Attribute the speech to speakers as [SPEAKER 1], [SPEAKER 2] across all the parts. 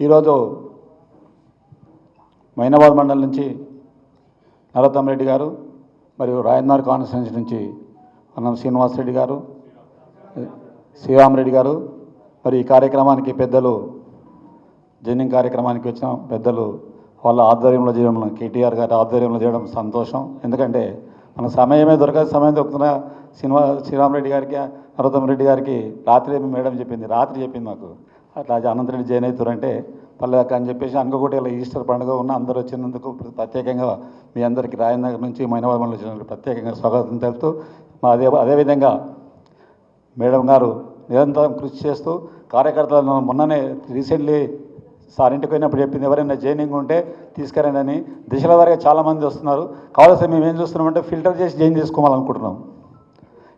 [SPEAKER 1] ఈరోజు మైనాబాద్ మండలం నుంచి నరోత్తమరెడ్డి గారు మరియు రాయన్నార్ కాన్స్టిట్యున్సీ నుంచి అన్నం శ్రీనివాసరెడ్డి గారు శ్రీరామరెడ్డి గారు మరి ఈ కార్యక్రమానికి పెద్దలు జైనింగ్ కార్యక్రమానికి వచ్చిన పెద్దలు వాళ్ళ ఆధ్వర్యంలో చేయడం కేటీఆర్ గారి ఆధ్వర్యంలో చేయడం సంతోషం. ఎందుకంటే మన సమయమే దొరకదు సమయం దొరుకుతున్న శ్రీనివా శ్రీరామరెడ్డి గారికి నరోత్తమరెడ్డి గారికి రాత్రి మేడం చెప్పింది రాత్రి చెప్పింది మాకు. అట్లా అనంతరెడ్డి జైన్ అవుతారంటే పల్లెక అని చెప్పేసి అనుకోకుండా ఇలా ఈస్టర్ పండుగ ఉన్న అందరూ వచ్చినందుకు ప్రత్యేకంగా మీ అందరికీ రాయనగర్ నుంచి మైనవాడ మండలం వచ్చినందుకు ప్రత్యేకంగా స్వాగతం తెలుపుతూ మా అదే అదేవిధంగా మేడం గారు నిరంతరం కృషి చేస్తూ కార్యకర్తలను మొన్ననే రీసెంట్లీ సార్ ఇంటికి పోయినప్పుడు చెప్పింది ఎవరైనా జైనింగ్ ఉంటే తీసుకురండి అని. దిశల వారిగా చాలామంది వస్తున్నారు. కావాల్సి మేము ఏం చూస్తున్నామంటే ఫిల్టర్ చేసి జైన్ చేసుకోవాలనుకుంటున్నాం.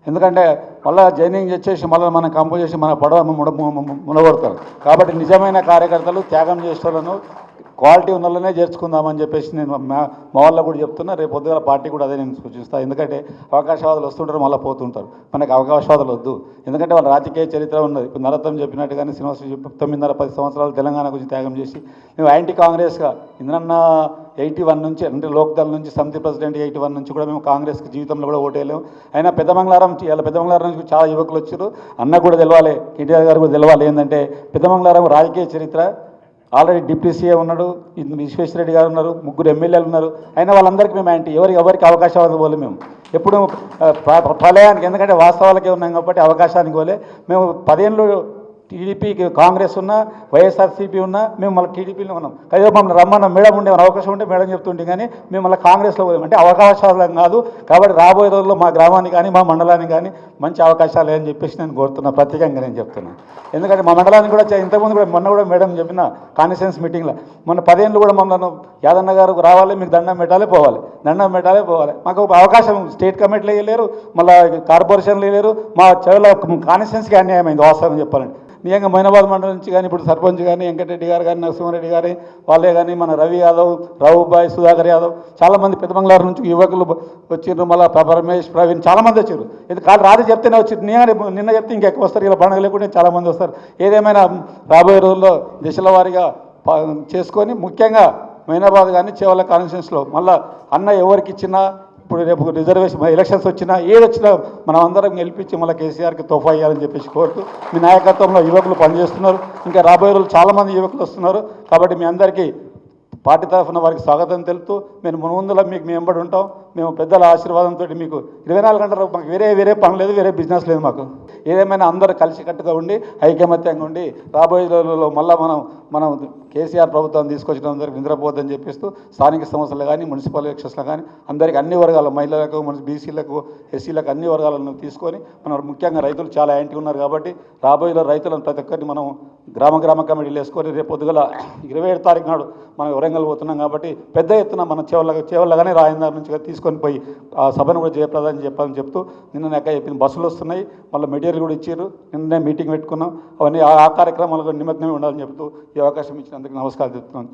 [SPEAKER 1] ఎందుకంటే మళ్ళీ జైనింగ్ చేసేసి మళ్ళీ మనం కంపోజ్ చేసి మన పడవ ముడ మునగొడతారు. కాబట్టి నిజమైన కార్యకర్తలు త్యాగం చేసేవాళ్ళను క్వాలిటీ ఉన్న వాళ్ళనే చేర్చుకుందామని చెప్పేసి నేను మా మా వాళ్ళకు కూడా చెప్తున్నా. రేపు పొద్దుగల పార్టీ కూడా అదే నేను సూచిస్తాను ఎందుకంటే అవకాశవాదులు వస్తుంటారు మళ్ళీ పోతుంటారు. మనకి అవకాశవాదులు వద్దు. ఎందుకంటే వాళ్ళ రాజకీయ చరిత్ర ఉన్నది. ఇప్పుడు నరతం చెప్పినట్టుగానే శ్రీనివాస చెప్పి తొమ్మిదిన్నర పది సంవత్సరాలు తెలంగాణ గురించి త్యాగం చేసి మేము యాంటీ కాంగ్రెస్గా ఇంద్రన్న ఎయిటీ వన్ నుంచి అంటే లోక్దల్ నుంచి సమితి ప్రెసిడెంట్ ఎయిటీ వన్ నుంచి కూడా మేము కాంగ్రెస్కి జీవితంలో కూడా ఓటేయలేము అయినా పెద్దమంగళారం ఇలా పెద్దమంగళారం నుంచి చాలా యువకులు వచ్చారు. అన్న కూడా తెలవాలి కేటీఆర్ గారు కూడా తెలవాలి. ఏంటంటే పెద్దమంగళారం రాజకీయ చరిత్ర. ఆల్రెడీ డిప్యూటీ సీఎం ఉన్నాడు విశ్వేశ్వరరెడ్డి గారు ఉన్నారు ముగ్గురు ఎమ్మెల్యేలు ఉన్నారు. అయినా వాళ్ళందరికీ మేము యాంటీ ఎవరికి ఎవరికి అవకాశం పోలే మేము. ఎప్పుడు ప్ర- ప్రళయానికి ఎందుకంటే వాస్తవాలకే ఉన్నాం కాబట్టి అవకాశానికి పోలే మేము పదేళ్ళు టీడీపీకి కాంగ్రెస్ ఉన్నా వైఎస్ఆర్సీపీ ఉన్నా మేము మళ్ళీ టీడీపీలో ఉన్నాం. కదా మమ్మల్ని రమ్మన్న మేడం ఉండే అవకాశం ఉంటే మేడం చెప్తుంటే కానీ మేము మళ్ళీ కాంగ్రెస్లో పోయాం అంటే అవకాశాలు కాదు. కాబట్టి రాబోయే రోజుల్లో మా గ్రామానికి కానీ మా మండలానికి కానీ మంచి అవకాశాలు అని చెప్పేసి నేను కోరుతున్నా. ప్రత్యేకంగా నేను చెప్తున్నాను ఎందుకంటే మా మండలానికి కూడా ఇంతకుముందు కూడా మొన్న కూడా మేడం చెప్పిన కాన్ఫరెన్స్ మీటింగ్లో మొన్న పదేళ్ళు కూడా మమ్మల్ని యాదన్న గారు రావాలి మీకు దండం పెట్టాలి పోవాలి. దండం పెట్టాలి పోవాలి. మాకు అవకాశం స్టేట్ కమిటీలో వేయలేరు మళ్ళీ కార్పొరేషన్లు వేయలేరు మా చెవుల కాన్ఫరెన్స్కి అన్యాయమైంది వాస్తవం చెప్పాలంటే. నిజంగా మైనాబాద్ మండలం నుంచి కానీ ఇప్పుడు సర్పంచ్ కానీ వెంకటరెడ్డి గారు కానీ నరసింహారెడ్డి గారి వాళ్ళే కానీ మన రవి యాదవ్ రావుబాయ్ సుధాకర్ యాదవ్ చాలామంది పెద్దమంగళారు నుంచి యువకులు వచ్చిర్రు మళ్ళీ పరమేష్ ప్రవీణ్ చాలామంది వచ్చారు ఇది కాదు రాత్రి చెప్తేనే వచ్చి నేను నిన్న చెప్తే ఇంకెక్కువ వస్తారు ఇలా పండుగ లేకుంటే చాలామంది వస్తారు. ఏదేమైనా రాబోయే రోజుల్లో దిశల వారీగా ప- చేసుకొని ముఖ్యంగా మైనాబాద్ కానీ చేవల కాన్స్టిట్యూన్స్లో మళ్ళీ అన్న ఎవరికి ఇచ్చినా ఇప్పుడు రేపు రిజర్వేషన్ ఎలక్షన్స్ వచ్చినా ఏది వచ్చినా మనం అందరం గెలిపించి మళ్ళీ కేసీఆర్కి తోఫా ఇవ్వాలని చెప్పేసి కోరుతూ మీ నాయకత్వంలో యువకులు పనిచేస్తున్నారు. ఇంకా రాబోయే రోజులు చాలామంది యువకులు వస్తున్నారు. కాబట్టి మీ అందరికీ పార్టీ తరఫున వారికి స్వాగతం తెలుపుతూ మేము ముందులో మీకు మేము ఎంబడి ఉంటాం. మేము పెద్దల ఆశీర్వాదంతో మీకు ఇరవై నాలుగు గంటలు మాకు వేరే వేరే పని లేదు వేరే బిజినెస్ లేదు మాకు. ఏదేమైనా అందరూ కలిసికట్టుగా ఉండి ఐకమత్యంగా ఉండి రాబోయే రోజుల్లో మళ్ళీ మనం మనం కేసీఆర్ ప్రభుత్వం తీసుకొచ్చిన అందరికి నిద్రపోద్దని చెప్పిస్తూ స్థానిక సంస్థలు కానీ మున్సిపల్ ఎలక్షన్స్లో కానీ అందరికీ అన్ని వర్గాల మహిళలకు మన బీసీలకు ఎస్సీలకు అన్ని వర్గాలను తీసుకొని మనం ముఖ్యంగా రైతులు చాలా యాంటీ ఉన్నారు కాబట్టి రాబోయే రైతులను ప్రతి ఒక్కరిని మనం గ్రామ గ్రామ కమిటీలు వేసుకొని రేపు పొద్దుగల ఇరవై ఏడు తారీఖు నాడు మనం వరంగల్ పోతున్నాం కాబట్టి పెద్ద ఎత్తున మన చేవల్ల చేవల్లగానే రాయందారి నుంచి తీసుకొని పోయి ఆ సభను కూడా జయప్రదాన్ని చెప్పాలని చెప్తూ నిన్న నాకు చెప్పిన బస్సులు వస్తున్నాయి. మళ్ళీ మెటీరియల్ కూడా ఇచ్చారు. నిన్ననే మీటింగ్ పెట్టుకున్నాం. అవన్నీ ఆ ఆ కార్యక్రమాలు కూడా నిమగ్నమే ఉండాలని చెప్తూ ఈ అవకాశం ఇచ్చినందుకు నమస్కారం చెప్తున్నాను